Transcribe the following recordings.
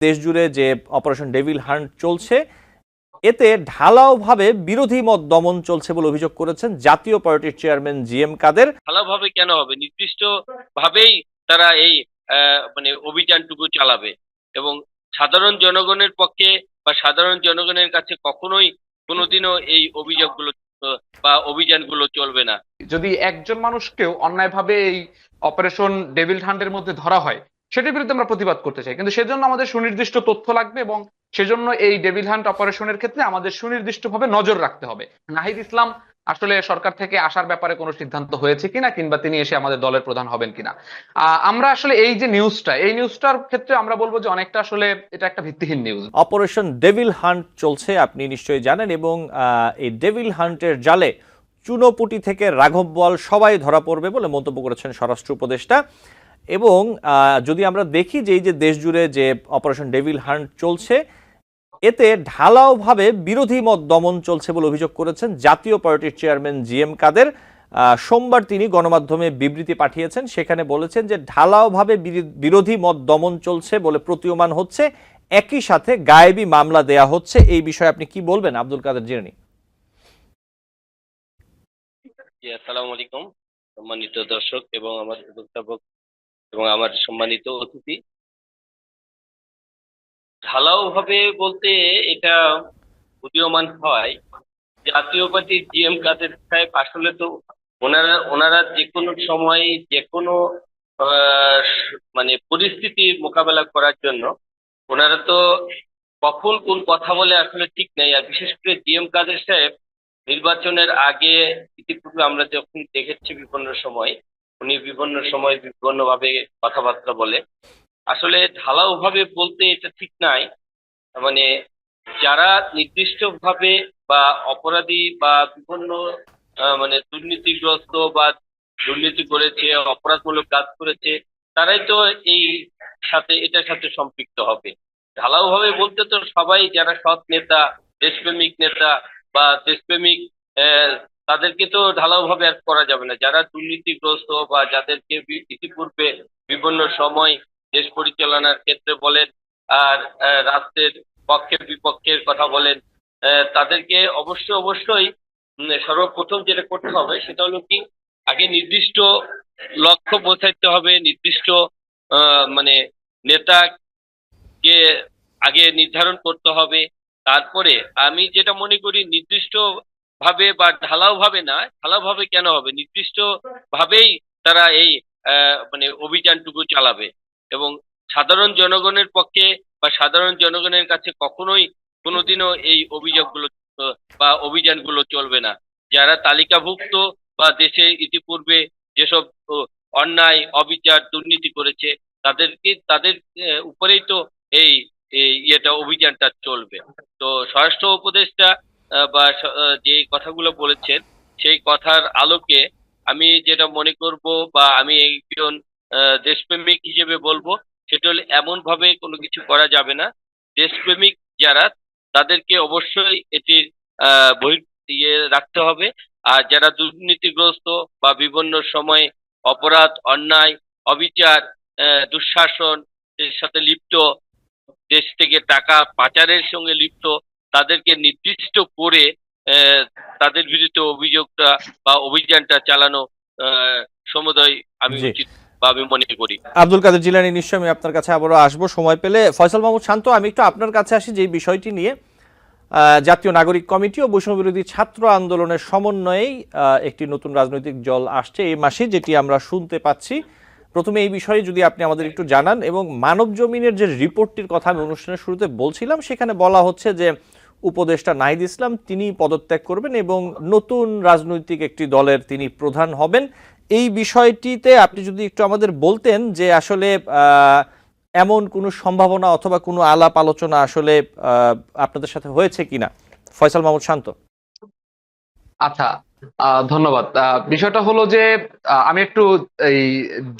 দেশ জুড়ে যে অপারেশন ডেভিল হান্ট চলছে এতে ঢালাওভাবে বিরোধী মত দমন চলছে বলে অভিযোগ করেছেন জাতীয় পার্টির চেয়ারম্যান জি এম কাদের। ভালোভাবে কেন হবে? নির্দিষ্ট ভাবেই তারা এই আহ, মানে অভিযানটুকু চালাবে এবং সাধারণ জনগণের পক্ষে বা সাধারণ জনগণের কাছে কখনোই কোনোদিনও এই অভিযোগগুলো বা অভিযানগুলো চলবে না। যদি একজন মানুষকেও অন্যায়ভাবে এই অপারেশন ডেভিল হান্টের মধ্যে ধরা হয় সেটার বিরুদ্ধে আমরা প্রতিবাদ করতে চাই। কিন্তু সেজন্য আমাদের সুনির্দিষ্ট তথ্য লাগবে এবং সেজন্য এই ডেভিল হান্ট অপারেশনের ক্ষেত্রে আমাদের সুনির্দিষ্টভাবে নজর রাখতে হবে। নাহিদ ইসলাম আসলে সরকার থেকে আসার ব্যাপারে কোনো সিদ্ধান্ত হয়েছে কিনা কিংবা তিনি এসে আমাদের দলের প্রধান হবেন কিনা? আমরা আসলে এই যে নিউজটা, এই নিউজটার ক্ষেত্রে আমরা বলব যে অনেকটা আসলে এটা একটা ভিত্তিহীন নিউজ। অপারেশন ডেভিল হান্ট চলছে, আপনি নিশ্চয়ই জানেন এবং এই ডেভিল হান্টের জালে চুনোপুটি থেকে রাঘব বল সবাই ধরা পড়বে বলে মন্তব্য করেছেন স্বরাষ্ট্র উপদেষ্টা। এবং যদি আমরা দেখি যে এই যে দেশ জুড়ে যে অপারেশন ডেভিল হান্ট চলছে, এতে ঢালাওভাবে বিরোধী মত দমন চলছে বলে অভিযোগ করেছেন জাতীয় পার্টির চেয়ারম্যান জি এম কাদের। সোমবার তিনি গণমাধ্যমে বিবৃতি পাঠিয়েছেন, সেখানে বলেছেন যে ঢালাওভাবে বিরি- বিরোধী মত দমন চলছে বলে প্রতীয়মান হচ্ছে, একই সাথে গায়েবী মামলা দেয়া হচ্ছে। এই বিষয়ে আপনি কি বলবেন? আব্দুল কাদের জিরানি আসসালামু আলাইকুম। সম্মানিত দর্শক এবং আমার অভিভাবক এবং আমার সম্মানিত অতিথি। ঢালাও ভাবে বলতে এটা উদীয়মান হয়। জাতীয় পার্টির জি এম কাদের সাহেব আসলে তো ওনারা ওনারা যে কোনো সময় যে কোনো মানে পরিস্থিতি মোকাবেলা করার জন্য ওনারা তো কখন কোন কথা বলে আসলে ঠিক নেই। আর বিশেষ করে জি এম কাদের সাহেব নির্বাচনের আগে ইতিপূর্বে আমরা যখন দেখেছি বিভিন্ন সময় উনি বিভিন্ন সময় বিভিন্ন ভাবে কথাবার্তা বলে। আসলে ঢালাও ভাবে বলতে এটা ঠিক নাই। মানে যারা নির্দিষ্টভাবে বা অপরাধী বা বিভিন্ন মানে দুর্নীতিগ্রস্ত বা দুর্নীতি করেছে, অপরাধমূলক কাজ করেছে, তারাই তো এই সাথে, এটার সাথে সম্পৃক্ত হবে। ঢালাও ভাবে বলতে তো সবাই যারা সৎ নেতা, দেশপ্রেমিক নেতা বা দেশপ্রেমিক তাদেরকে তো ঢালাও ভাবে আর করা যাবে না। যারা দুর্নীতিগ্রস্ত বা যাদেরকে ইতিপূর্বে বিভিন্ন সময় দেশ পরিচালনার ক্ষেত্রে বলেন আর রাষ্ট্রের পক্ষে বিপক্ষের কথা বলেন তাদেরকে অবশ্যই অবশ্যই সর্বপ্রথম যেটা করতে হবে সেটা হলো কি, আগে নির্দিষ্ট লক্ষ্য বোঝাইতে হবে, নির্দিষ্ট মানে নেতাকে আগে নির্ধারণ করতে হবে। তারপরে আমি যেটা মনে করি, নির্দিষ্ট ভাবে বা ঢালাও ভাবে না, ঢালাও ভাবে কেন হবে? নির্দিষ্ট ভাবেই তারা এই মানে অভিযানটুকু চালাবে। এবং সাধারণ জনগণের পক্ষে বা সাধারণ জনগণের কাছে কখনোই কোনোদিনও এই অভিযোগগুলো বা অভিযানগুলো চলবে না। যারা তালিকাভুক্ত বা দেশে ইতিপূর্বে যেসব অন্যায়, অবিচার, দুর্নীতি করেছে, তাদেরকে, তাদের উপরেই তো এই ইয়েটা, অভিযানটা চলবে। তো স্বরাষ্ট্র উপদেষ্টা বা যে কথাগুলো বলেছেন, সেই কথার আলোকে আমি যেটা মনে করব বা আমি একজন দেশপ্রেমিক হিসেবে বলব, সেটা হলে এমন ভাবে কোনো কিছু করা যাবে না। দেশপ্রেমিক যারা, তাদেরকে অবশ্যই এটির ইয়ে রাখতে হবে। আর যারা দুর্নীতিগ্রস্ত বা বিভিন্ন সময় অপরাধ, অন্যায়, অবিচার দুঃশাসন, এর সাথে লিপ্ত, দেশ থেকে টাকা পাচারের সঙ্গে লিপ্ত তাদেরকে নির্দিষ্ট করে তাদের বিরুদ্ধে অভিযোগটা বা অভিযানটা চালানো সমুদয় আমি উচিত মনে আব্দুল কাদের জিলানি নিশ্চয়ই আমি আপনার কাছে আবারও আসব। সময় পেলে ফয়সাল মাহমুদ শান্ত আমি একটু আপনার কাছে আসি যে বিষয়টি নিয়ে। জাতীয় নাগরিক কমিটি ও বৈষম্য বিরোধী ছাত্র আন্দোলনের সমন্বয়েই একটি নতুন রাজনৈতিক দল আসছে এই মাসে যেটি আমরা শুনতে পাচ্ছি। প্রথমে এই বিষয়ে যদি আপনি আমাদের একটু জানান এবং মানব জমিনের যে রিপোর্টটির কথা আমি অনুষ্ঠানের শুরুতে বলছিলাম সেখানে বলা হচ্ছে যে উপদেষ্টা নাহিদ ইসলাম, তিনি পদত্যাগ করবেন এবং নতুন রাজনৈতিক একটি দলের তিনি প্রধান হবেন। এই বিষয়টিতে আপনি যদি একটু আমাদের বলতেন যে আসলে এমন কোনো সম্ভাবনা অথবা কোনো আলাপ আলোচনা আসলে আপনাদের সাথে হয়েছে কিনা? ফয়সাল মাহমুদ শান্ত। আচ্ছা ধন্যবাদ। বিষয়টা হলো যে আমি একটু এই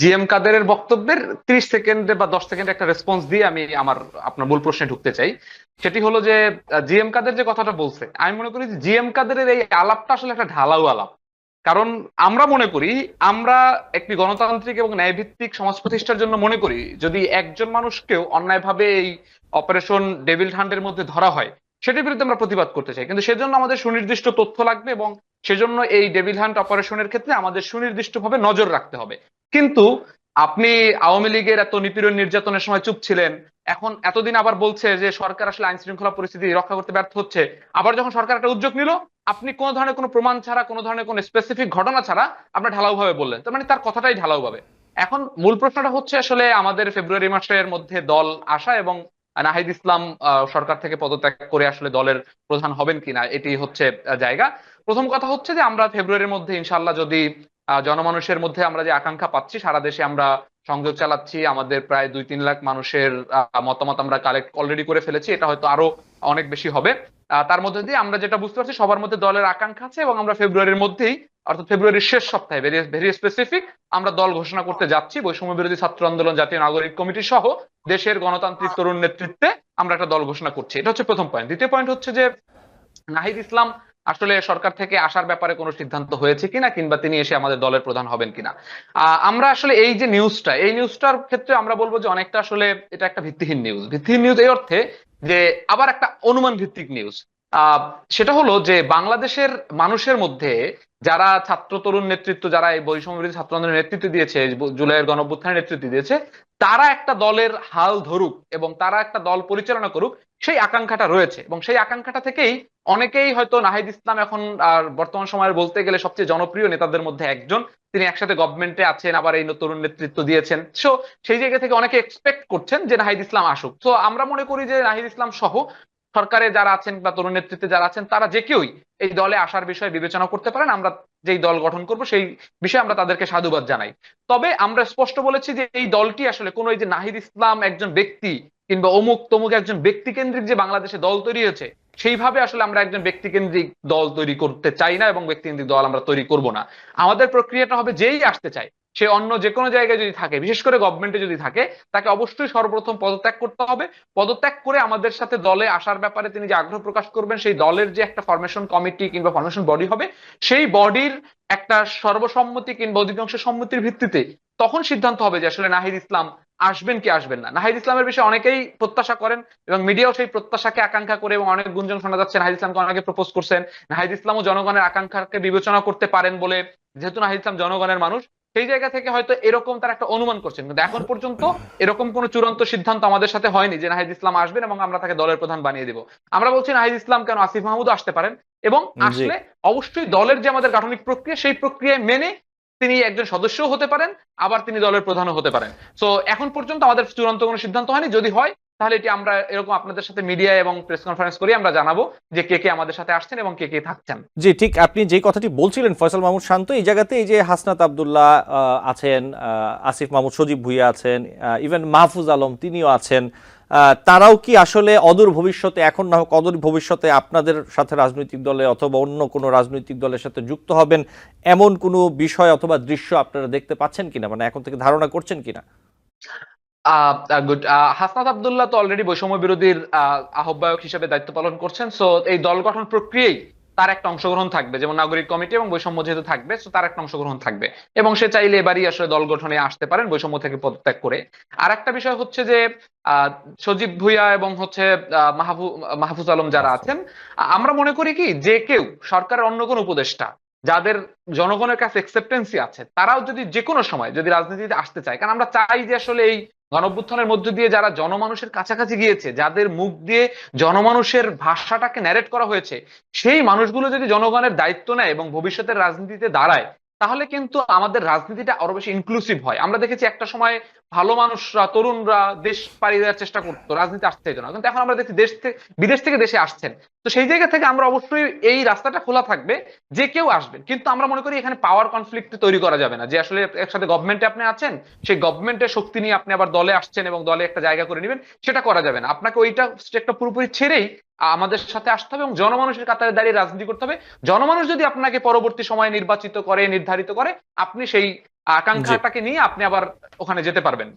জিএম কাদেরের বক্তব্যের ত্রিশ সেকেন্ডে বা দশ সেকেন্ডে একটা রেসপন্স দিয়ে আমি আমার আপনার মূল প্রশ্নে ঢুকতে চাই। সেটি হলো যে জিএম কাদের যে কথাটা বলছে, আমি মনে করি জিএম কাদেরের এই আলাপটা আসলে একটা ঢালাও আলাপ। কারণ আমরা মনে করি, আমরা একটি গণতান্ত্রিক এবং ন্যায়ভিত্তিক সমাজ প্রতিষ্ঠার জন্য মনে করি, যদি একজন মানুষকেও অন্যায়ভাবে এই অপারেশন ডেভিল হান্টের মধ্যে ধরা হয় সেটির বিরুদ্ধে আমরা প্রতিবাদ করতে চাই। কিন্তু সেজন্য আমাদের সুনির্দিষ্ট তথ্য লাগবে এবং সেজন্য এই ডেভিল হান্ট অপারেশনের ক্ষেত্রে আমাদের সুনির্দিষ্টভাবে নজর রাখতে হবে। কিন্তু আপনি আওয়ামী লীগের এত নিপীড়ন নির্যাতনের সময় চুপ ছিলেন, এখন এতদিন আবার বলছে যে সরকার আসলে আইন শৃঙ্খলা পরিস্থিতি রক্ষা করতে ব্যর্থ হচ্ছে, আবার যখন সরকার একটা উদ্যোগ নিল, আপনি কোনো ধরনের কোনো প্রমাণ ছাড়া, কোনো ধরনের কোনো স্পেসিফিক ঘটনা ছাড়া আপনার ঢালাও ভাবে বললেন। তার মানে তার কথাটাই ঢালাও ভাবে এখন মূল প্রশ্নটা হচ্ছে আসলে আমাদের ফেব্রুয়ারি মাসের মধ্যে দল আসা এবং নাহিদ ইসলাম সরকার থেকে পদত্যাগ করে আসলে দলের প্রধান হবেন কিনা, এটি হচ্ছে জায়গা। প্রথম কথা হচ্ছে যে আমরা ফেব্রুয়ারির মধ্যে ইনশাল্লাহ যদি জনমানুষের মধ্যে আমরা যে আকাঙ্ক্ষা পাচ্ছি, সারা দেশে আমরা সংযোগ চালাচ্ছি, আমাদের প্রায় দুই তিন লাখ মানুষের মতামত আমরা কালেক্ট অলরেডি করে ফেলেছি, এটা হয়তো আরও অনেক বেশি হবে। তার মধ্যে দিয়ে আমরা যেটা বুঝতে পারছি, সবার মধ্যে দলের আকাঙ্ক্ষা আছে এবং আমরা ফেব্রুয়ারির মধ্যেই অর্থাৎ ফেব্রুয়ারির শেষ সপ্তাহে ভেরি স্পেসিফিক আমরা দল ঘোষণা করতে যাচ্ছি, বৈষম্য বিরোধী ছাত্র আন্দোলন, জাতীয় নাগরিক কমিটি সহ দেশের গণতান্ত্রিক তরুণ নেতৃত্বে আমরা একটা দল ঘোষণা করছি। এটা হচ্ছে প্রথম পয়েন্ট দ্বিতীয় পয়েন্ট হচ্ছে যে নাহিদ ইসলাম আসলে সরকার থেকে আসার ব্যাপারে কোনো সিদ্ধান্ত হয়েছে কিনা, কিংবা তিনি এসে আমাদের দলের প্রধান হবেন কিনা? আমরা আসলে এই যে নিউজটা এই নিউজটার ক্ষেত্রে আমরা বলব যে অনেকটা আসলে এটা একটা ভিত্তিহীন নিউজ ভিত্তিহীন নিউজ এই অর্থে যে আবার একটা অনুমান ভিত্তিক নিউজ সেটা হলো যে বাংলাদেশের মানুষের মধ্যে যারা ছাত্র তরুণ নেতৃত্ব, যারা এই বৈষম্যবিরোধী ছাত্র আন্দোলনের নেতৃত্ব দিয়েছে জুলাইয়ের গণঅভ্যুত্থানের নেতৃত্ব দিয়েছে, তারা একটা দলের হাল ধরুক এবং তারা একটা দল পরিচালনা করুক, সেই আকাঙ্ক্ষাটা রয়েছে। এবং সেই আকাঙ্ক্ষাটা থেকেই অনেকেই হয়তো নাহিদ ইসলাম এখন আর বর্তমান সময়ে বলতে গেলে সবচেয়ে জনপ্রিয় নেতাদের মধ্যে একজন। তিনি একসাথে গভর্নমেন্টে আছেন, আবার এই তরুণ নেতৃত্ব দিয়েছেন। সো সেই জায়গা থেকে অনেকে এক্সপেক্ট করছেন যে নাহিদ ইসলাম আসুক। তো আমরা মনে করি যে নাহিদ ইসলাম সহ সরকারে যারা আছেন বা তরুণ নেতৃত্বে যারা আছেন, তারা যে কেউই এই দলে আসার বিষয়ে বিবেচনা করতে পারেন। আমরা যেই দল গঠন করব, সেই বিষয়ে আমরা তাদেরকে সাধুবাদ জানাই। তবে আমরা স্পষ্ট বলেছি যে এই দলটি আসলে কোনো এই যে নাহিদ ইসলাম একজন ব্যক্তি কিংবা অমুক তমুক একজন ব্যক্তি কেন্দ্রিক যে বাংলাদেশে দল তৈরি হয়েছে, সেইভাবে আসলে আমরা একজন ব্যক্তি কেন্দ্রিক দল তৈরি করতে চাই না এবং ব্যক্তি কেন্দ্রিক দল আমরা তৈরি করব না। আমাদের প্রক্রিয়াটা হবে যেই আসতে চায়। সে অন্য যে কোনো জায়গায় যদি থাকে, বিশেষ করে গভর্নমেন্টে যদি থাকে, তাকে অবশ্যই সর্বপ্রথম পদত্যাগ করতে হবে। পদত্যাগ করে আমাদের সাথে দলে আসার ব্যাপারে তিনি যে আগ্রহ প্রকাশ করবেন, সেই দলের যে একটা ফরমেশন কমিটি কিংবা ফরমেশন বডি হবে, সেই বডির একটা সর্বসম্মতি কিংবা অধিকাংশ সম্মতির ভিত্তিতে তখন সিদ্ধান্ত হবে যে আসলে নাহিদ ইসলাম আসবেন কি আসবেন না। নাহিদ ইসলামের বিষয়ে অনেকেই প্রত্যাশা করেন এবং মিডিয়াও সেই প্রত্যাশাকে আকাঙ্ক্ষা করে এবং অনেক গুঞ্জন শোনা যাচ্ছে, নাহিদ ইসলামকে অনেকে প্রপোজ করছেন। নাহিদ ইসলামও জনগণের আকাঙ্ক্ষাকে বিবেচনা করতে পারেন বলে, যেহেতু নাহিদ ইসলাম জনগণের মানুষ সেই জায়গা থেকে হয়তো এরকম তার একটা অনুমান করছেন। কিন্তু এখন পর্যন্ত এরকম কোন চূড়ান্ত সিদ্ধান্ত আমাদের সাথে হয়নি যে নাহিদ ইসলাম আসবেন এবং আমরা তাকে দলের প্রধান বানিয়ে দিব। আমরা বলছি নাহিদ ইসলাম কেন আসিফ মাহমুদ আসতে পারেন? এবং আসলে অবশ্যই দলের যে আমাদের গাঠনিক প্রক্রিয়া সেই প্রক্রিয়ায় মেনে তিনি একজন সদস্যও হতে পারেন আবার তিনি দলের প্রধানও হতে পারেন। তো এখন পর্যন্ত আমাদের চূড়ান্ত কোনো সিদ্ধান্ত হয়নি। যদি হয় তাহলে এটি আমরা এরকম আপনাদের সাথে মিডিয়া এবং প্রেস কনফারেন্স করে আমরা জানাব যে কে কে আমাদের সাথে আসছেন এবং কে কে থাকছেন। জি, ঠিক আপনি যে কথাটি বলছিলেন, ফয়সাল মাহমুদ শান্ত, এই জায়গাতে এই যে হাসনাত আবদুল্লাহ আছেন আসিফ মাহমুদ সজীব ভুইয়া আছেন ইভেন মাহফুজ আলম তিনিও আছেন তারাও কি আসলে অদূর ভবিষ্যতে, এখন না হোক অদূর ভবিষ্যতে আপনাদের সাথে রাজনৈতিক দলে অথবা অন্য কোনো রাজনৈতিক দলের সাথে যুক্ত হবেন, এমন কোনো বিষয় অথবা দৃশ্য আপনারা দেখতে পাচ্ছেন কিনা? মানে এখন থেকে ধারণা করছেন কিনা? গুড হাসনাত আবদুল্লাহ তো অলরেডি বৈষম্য বিরোধীর আহ, আহ্বায়ক হিসেবে দায়িত্ব পালন করছেন সো এই দল গঠন প্রক্রিয়ায় তার একটা অংশগ্রহণ থাকবে যেমন নাগরিক কমিটি এবং বৈষম্য যেহেতু থাকবে তো তার একটা অংশগ্রহণ থাকবে। এবং সে চাইলে এবারই আসলে দল গঠনে আসতে পারেন বৈষম্য থেকে পদত্যাগ করে। আর একটা বিষয় হচ্ছে যে আহ, সজীব ভুইয়া এবং হচ্ছে মাহফুজ আলম যারা আছেন আমরা মনে করি কি যে কেউ সরকারের অন্য কোনো উপদেষ্টা যাদের জনগণের কাছে একসেপ্টেন্সি আছে তারাও যদি যে কোনো সময় যদি রাজনীতিতে আসতে চায় কারণ আমরা চাই যে আসলে এই গণঅভ্যুত্থানের মধ্য দিয়ে যারা জনমানুষের কাছাকাছি গিয়েছে, যাদের মুখ দিয়ে জনমানুষের ভাষাটাকে ন্যারেট করা হয়েছে, সেই মানুষগুলো যদি জনগণের দায়িত্ব নেয় এবং ভবিষ্যতের রাজনীতিতে দাঁড়ায় তাহলে কিন্তু আমাদের রাজনীতিটা আরও বেশি ইনক্লুসিভ হয়। আমরা দেখেছি একটা সময় ভালো মানুষরা, তরুণরা দেশ পাড়ি দেওয়ার চেষ্টা করতো, রাজনীতি আসতে চাইতো না। কিন্তু এখন আমরা দেখছি দেশ থেকে, বিদেশ থেকে দেশে আসছেন। তো সেই জায়গা থেকে আমরা অবশ্যই এই রাস্তাটা খোলা থাকবে যে কেউ আসবেন। কিন্তু আমরা মনে করি এখানে পাওয়ার কনফ্লিক্ট তৈরি করা যাবে না। যে আসলে একসাথে গভর্নমেন্টে আপনি আছেন, সেই গভর্নমেন্টের শক্তি নিয়ে আপনি আবার দলে আসছেন এবং দলে একটা জায়গা করে নেবেন, সেটা করা যাবে না। আপনাকে ওইটা একটা পুরোপুরি ছেড়েই আমাদের সাথে আসতে হবে এবং জনমানুষের কাতারে দাঁড়িয়ে রাজনীতি করতে হবে। জনমানুষ যদি আপনাকে পরবর্তী সময়ে নির্বাচিত করে নির্ধারিত করে আপনি সেই আকাঙ্ক্ষাটাকে নিয়ে আপনি আবার ওখানে যেতে পারবেন।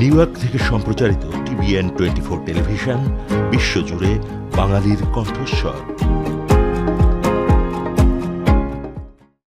নিউ ইয়র্ক থেকে সম্প্রচারিত টিভিএন টোয়েন্টি ফোর টেলিভিশন বিশ্বজুড়ে বাঙালির কণ্ঠস্বর।